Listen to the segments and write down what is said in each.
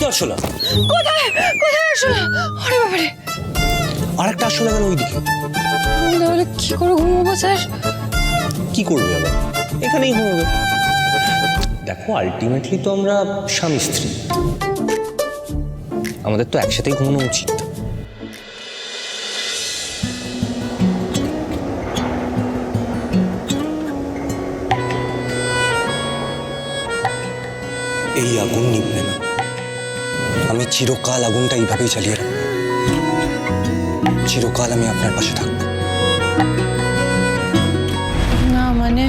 তো আরশোলা কোথায়? কোথায় আসলো আরে বাবারে। আর একটা আরশোলা গেল ওইদিকে। তাহলে কি করে ঘুমাবো স্যার? কি করবে আবার? এখানেই ঘুমাবে। দেখো আলটিমেটলি তো আমরা স্বামী স্ত্রী। আমাদের তো একসাথেই ঘুমানো উচিত। এই আগুন নিববে না। আমি চিরকাল আগুনটা এইভাবেই চালিয়ে রাখব। চিরকাল আমি আপনার পাশে থাকব। না মানে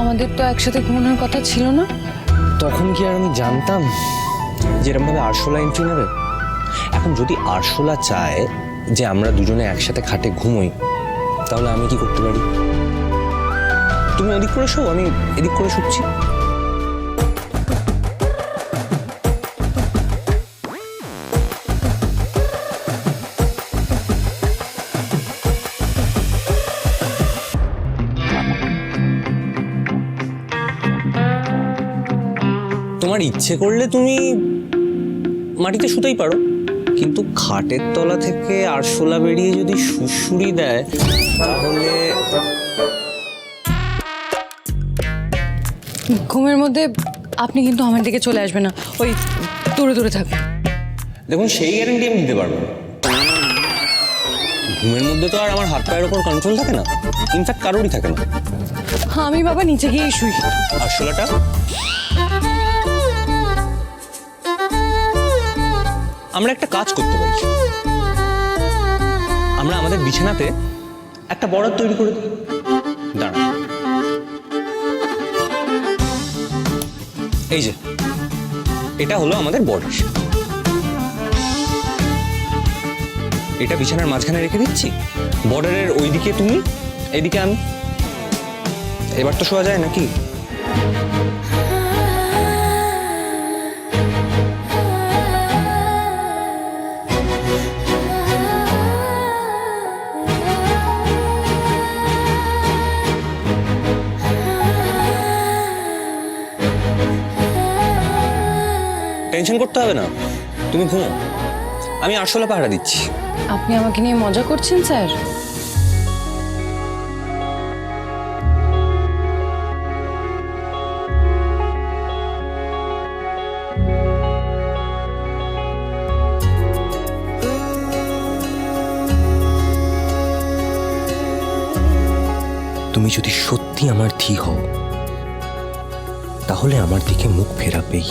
আমাদের তো একসাথে ঘুমানোর কথা ছিল না। তখন কি আর আমি জানতাম যেরকমভাবে আরশোলা এন্ট্রি নেবে? এখন যদি আরশোলা চায় যে আমরা দুজনে একসাথে খাটে ঘুমোই তাহলে আমি কি করতে পারি? তুমি ওদিক করে শো আমি এদিক করে শুচ্ছি। তোমার ইচ্ছে করলে তুমি মাটিতে শুতেই পারো। কিন্তু খাটের তলা থেকে আরশোলা বেরিয়ে যদি সুড়সুড়ি দেয় তাহলে ঘুমের মধ্যে আপনি কিন্তু আমার দিকে চলে আসবে না। ওই দূরে দূরে থাকবেন দেখুন সেই গ্যারান্টি আমি দিতে পারব ঘুমের মধ্যে তো আর আমার হাত পায়ের ওপর কন্ট্রোল থাকে না। ইনফ্যাক্ট কারোরই থাকে না। আমি বাবা নিচে গিয়েই শুই। আরশোলাটা? আমরা একটা কাজ করতে পারি। আমরা আমাদের বিছানাতে একটা বরাদ তৈরি করে দিই। দাঁড়া এই যে, এটা হলো আমাদের বর্ডার এটা বিছানার মাঝখানে রেখে দিচ্ছি। বর্ডারের ওইদিকে তুমি, এদিকে আমি। এবার তো শোয়া যায় নাকি? টেনশন করতে হবে না। তুমি ঘুমো। আমি আরশোলা পাহারা দিচ্ছি। আপনি আমাকে নিয়ে মজা করছেন স্যার? তুমি যদি সত্যি আমার ধি হও তাহলে আমার দিকে মুখ ফেরাবেই।